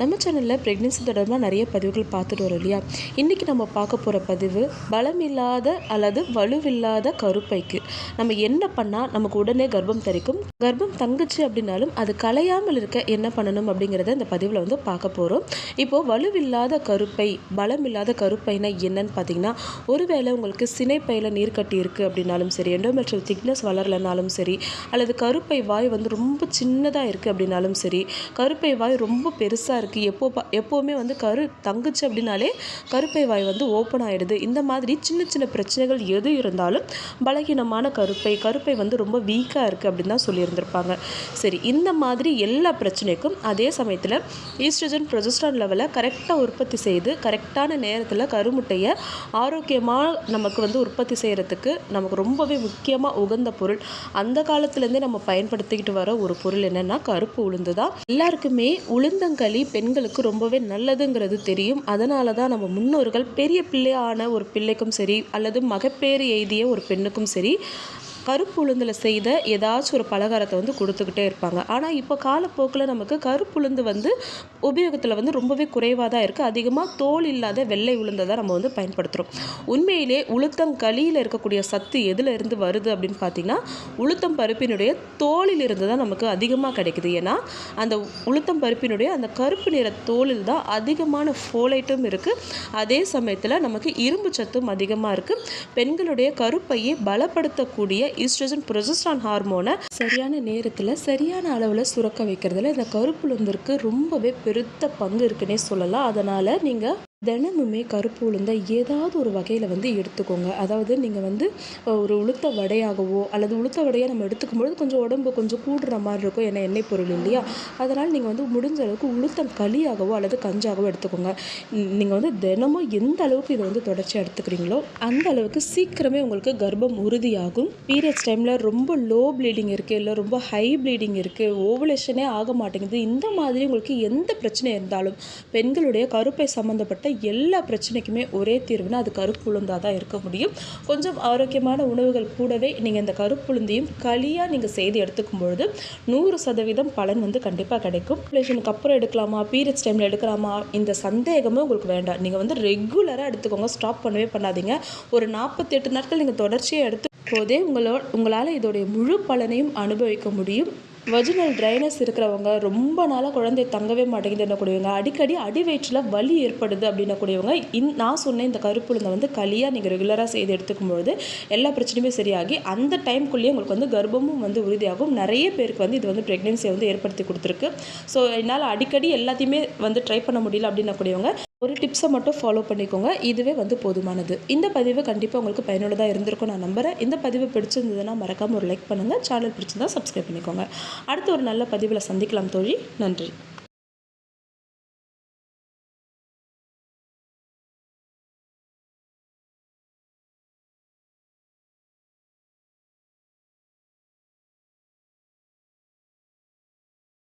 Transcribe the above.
நம்ம சேனலில் ப்ரெக்னென்சி தொடர்பாக நிறைய பதிவுகள் பார்த்துட்டு வரோம் இல்லையா? இன்றைக்கி நம்ம பார்க்க போகிற பதிவு பலமில்லாத அல்லது வலுவில்லாத கருப்பைக்கு. நம்ம என்ன பண்ணால் நமக்கு உடனே கர்ப்பம் தரிக்கும்? கர்ப்பம் தங்குச்சு அப்படின்னாலும் அது கலையாமல் இருக்க என்ன பண்ணணும் அப்படிங்கிறத இந்த பதிவில் வந்து பார்க்க போகிறோம் இப்போது வலுவில்லாத கருப்பை பலமில்லாத கருப்பைனா என்னன்னு பார்த்தீங்கன்னா ஒருவேளை உங்களுக்கு சினைப்பையில் நீர் கட்டி இருக்குது அப்படின்னாலும் சரி எண்டோமெட்ரியல் திக்னஸ் வளரலனாலும் சரி அல்லது கருப்பை வாய் வந்து ரொம்ப சின்னதாக இருக்குது அப்படின்னாலும் சரி கருப்பை வாய் ரொம்ப பெருசாக இருக்குது எப்போ எப்போவுமே வந்து கரு தங்குச்சு அப்படின்னாலே கருப்பை வாய் வந்து ஓப்பன் ஆகிடுது இந்த மாதிரி சின்ன சின்ன பிரச்சனைகள் எது இருந்தாலும் பலகீனமான கருப்பை கருப்பை வந்து ரொம்ப வீக்காக இருக்குது அப்படின்னு தான் சொல்லியிருந்திருப்பாங்க. சரி இந்த மாதிரி எல்லா பிரச்சனைக்கும் அதே சமயத்தில் ஈஸ்ட்ரஜன் ப்ரொஜஸ்ட்ரான் லெவலை கரெக்டாக உற்பத்தி செய்து கரெக்டான நேரத்தில் கருமுட்டையை ஆரோக்கியமாக நமக்கு வந்து உற்பத்தி செய்கிறதுக்கு நமக்கு ரொம்பவே முக்கியமாக உகந்த பொருள். அந்த காலத்துலேருந்தே நம்ம பயன்படுத்திக்கிட்டு வர ஒரு பொருள் என்னென்னா கருப்பு உளுந்து தான் எல்லாருக்குமே உளுந்தங்களி பெண்களுக்கு ரொம்பவே நல்லதுங்கிறது தெரியும். அதனால தான் நம்ம முன்னோர்கள் பெரிய பிள்ளையான ஒரு பிள்ளைக்கும் சரி அல்லது மகப்பேறு எய்திய ஒரு பெண்ணுக்கும் சரி கருப்பு உளுந்தில் செய்த ஏதாச்சும் ஒரு பலகாரத்தை வந்து கொடுத்துக்கிட்டே இருப்பாங்க. ஆனால் இப்போ காலப்போக்கில் நமக்கு கருப்பு உளுந்து வந்து உபயோகத்தில் வந்து ரொம்பவே குறைவாக தான் இருக்குது அதிகமாக தோல் இல்லாத வெள்ளை உளுந்தை தான் நம்ம வந்து பயன்படுத்துகிறோம் உண்மையிலே உளுத்தங்களியில் இருக்கக்கூடிய சத்து எதில் இருந்து வருது அப்படின்னு பார்த்தீங்கன்னா உளுத்தம் பருப்பினுடைய தோலில் இருந்து தான் நமக்கு அதிகமாக கிடைக்குது. ஏன்னா அந்த உளுத்தம் பருப்பினுடைய அந்த கருப்பு நிற தோலில் தான் அதிகமான ஃபோலைட்டும் இருக்குது அதே சமயத்தில் நமக்கு இரும்பு சத்தும் அதிகமாக இருக்குது பெண்களுடைய கருப்பையை பலப்படுத்தக்கூடிய ஈஸ்ட்ரஜன் ப்ரொஜஸ்டான் ஹார்மோனை சரியான நேரத்தில் சரியான அளவில் சுரக்க வைக்கிறதுல இந்த கருப்புளுந்திற்கு ரொம்பவே பெருத்த பங்கு இருக்குன்னே சொல்லலாம். அதனால் நீங்கள் தினமுமே கருப்பு உளுந்தை ஏதாவது ஒரு வகையில் வந்து எடுத்துக்கோங்க. அதாவது நீங்கள் வந்து ஒரு உளுத்த வடையாகவோ அல்லது உளுத்த வடையாக நம்ம எடுத்துக்கும்பொழுது கொஞ்சம் உடம்பு கொஞ்சம் கூடுற மாதிரி இருக்கும் ஏன்னா எண்ணெய் பொருள் இல்லையா? அதனால் நீங்கள் வந்து முடிஞ்ச அளவுக்கு உளுத்தம் களியாகவோ அல்லது கஞ்சாகவோ எடுத்துக்கோங்க. நீங்கள் வந்து தினமும் எந்த அளவுக்கு இதை வந்து தொடர்ச்சியாக எடுத்துக்கிறீங்களோ அந்த அளவுக்கு சீக்கிரமே உங்களுக்கு கர்ப்பம் உறுதியாகும். பீரியட்ஸ் டைமில் ரொம்ப லோ ப்ளீடிங் இருக்குது இல்லை ரொம்ப ஹை ப்ளீடிங் இருக்குது ஓவலேஷனே ஆக மாட்டேங்குது. இந்த மாதிரி உங்களுக்கு எந்த பிரச்சனை இருந்தாலும் பெண்களுடைய கருப்பை சம்மந்தப்பட்ட எல்லா பிரச்சனைக்குமே ஒரே தீர்வுனா அது கருப்புளுந்தாக தான் இருக்க முடியும். கொஞ்சம் ஆரோக்கியமான உணவுகள் கூடவே நீங்கள் இந்த கருப்புளுந்தையும் களியாக நீங்கள் செய்து எடுத்துக்கும் பொழுது நூறு சதவீதம் பலன் வந்து கண்டிப்பாக கிடைக்கும். ரிலேஷனுக்கு அப்புறம் எடுக்கலாமா? பீரியட்ஸ் டைமில் எடுக்கலாமா? இந்த சந்தேகமே உங்களுக்கு வேண்டாம். நீங்கள் வந்து ரெகுலராக எடுத்துக்கோங்க. ஸ்டாப் பண்ணவே பண்ணாதீங்க. ஒரு நாற்பத்தெட்டு நாட்கள் நீங்கள் தொடர்ச்சியாக எடுத்து போதே உங்களோட உங்களால் இதோடைய முழு பலனையும் அனுபவிக்க முடியும். வஜினல் ட்ரைனஸ் இருக்கிறவங்க ரொம்ப நாளாக குழந்தை தங்கவே மாட்டேங்குது கூடியவங்க அடிக்கடி அடி வயிற்றில் வலி ஏற்படுது அப்படின்னக்கூடியவங்க இன் நான் சொன்ன இந்த கருப்புழுந்தை வந்து களியாக நீங்கள் ரெகுலராக செய்து எடுத்துக்கும்பொழுது எல்லா பிரச்சனையுமே சரியாகி அந்த டைம்குள்ளேயே உங்களுக்கு வந்து கர்ப்பமும் வந்து உறுதியாகும். நிறைய பேருக்கு வந்து இது வந்து ப்ரெக்னென்சியை வந்து ஏற்படுத்தி கொடுத்துருக்கு. ஸோ என்னால் அடிக்கடி எல்லாத்தையுமே வந்து ட்ரை பண்ண முடியல அப்படின்னக்கூடியவங்க ஒரு டிப்ஸை மட்டும் ஃபாலோ பண்ணிக்கோங்க. இதுவே வந்து போதுமானது. இந்த பதிவு கண்டிப்பாக உங்களுக்கு பயனுள்ளதாக இருந்திருக்கும் நான் நம்புகிறேன் இந்த பதிவு பிடிச்சிருந்ததுன்னா மறக்காமல் ஒரு லைக் பண்ணுங்கள் சேனல் பிடிச்சிருந்தா சப்ஸ்கிரைப் பண்ணிக்கோங்க. அடுத்த ஒரு நல்ல பதிவில் சந்திக்கலாம் தோழி. நன்றி.